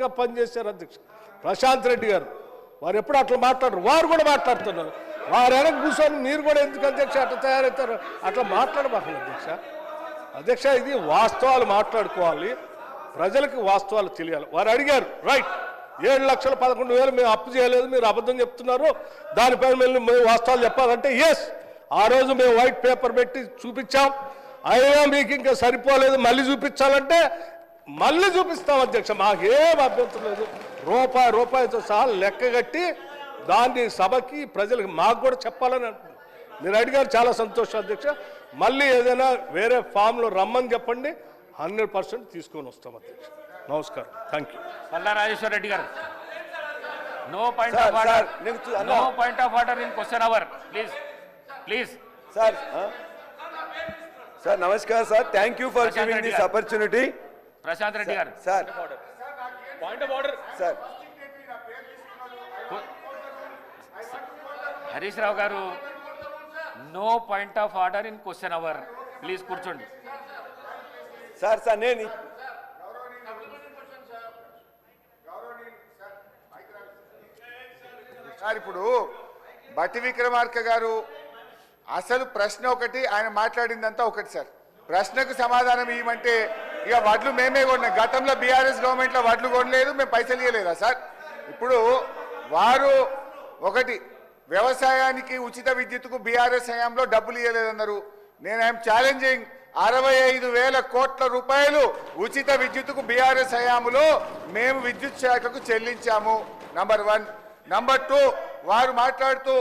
గా పనిచేశారు అధ్యక్ష. ప్రశాంత్ రెడ్డి గారు. వారు ఎప్పుడు అట్లా మాట్లాడరు. వారు కూడా మాట్లాడుతున్నారు. వారు వెనక కూర్చొని మీరు కూడా ఎందుకు అధ్యక్ష అట్లా తయారవుతారు? అట్లా మాట్లాడబాకండి అధ్యక్ష. అధ్యక్ష ఇది వాస్తవాలు మాట్లాడుకోవాలి. ప్రజలకు వాస్తవాలు తెలియాలి. వారు అడిగారు రైట్ ఏడు లక్షల పదకొండు వేలు మేము అప్పు చేయలేదు మీరు అబద్ధం చెప్తున్నారు. దానిపైన మేము మేము వాస్తవాలు చెప్పాలంటే ఎస్ ఆ రోజు మేము వైట్ పేపర్ పెట్టి చూపించాం. అయినా మీకు ఇంకా సరిపోలేదు మళ్ళీ చూపించాలంటే మళ్ళీ చూపిస్తాం అధ్యక్ష మాకేం అభ్యంతరం లేదు. రూపాయి రూపాయితో సహా లెక్క కట్టి దాన్ని సభకి ప్రజలకు మాకు కూడా చెప్పాలని అంటున్నాను మీరు అడిగారు చాలా సంతోషం అధ్యక్ష. మళ్ళీ ఏదైనా వేరే ఫామ్లో రమ్మని చెప్పండి హండ్రెడ్ పర్సెంట్ తీసుకొని వస్తాం అధ్యక్ష. నమస్కారం. Thank you Palla Rajeshwara Reddy garu. No point sir, of order. No point of order in question hour please please sir? Sir namaskar sir thank you for giving this. Opportunity Prashanth Reddy garu. Sir. Point of order sir. Harish Rao garu no point of order in question hour please కూర్చోండి. Sir sir నేను sir ఇప్పుడు బట్టి విక్రమార్క గారు అసలు ప్రశ్న ఒకటి ఆయన మాట్లాడిందంతా ఒకటి sir. ప్రశ్నకు సమాధానం ఇవ్వమంటే ఇక వడ్లు మేమే కొన్నాం. గతంలో బీఆర్ఎస్ గవర్నమెంట్లో వడ్లు కొనలేదు మేము పైసలు ఇవ్వలేదా సార్? ఇప్పుడు వారు ఒకటి వ్యవసాయానికి ఉచిత విద్యుత్కు బీఆర్ఎస్ హయాంలో డబ్బులు ఇవ్వలేదన్నారు నేను ఐఎమ్ ఛాలెంజింగ్ అరవై ఐదు వేల కోట్ల రూపాయలు ఉచిత విద్యుత్కు బీఆర్ఎస్ హయాంలో మేము విద్యుత్ శాఖకు చెల్లించాము నంబర్ వన్. నంబర్ టూ వారు మాట్లాడుతూ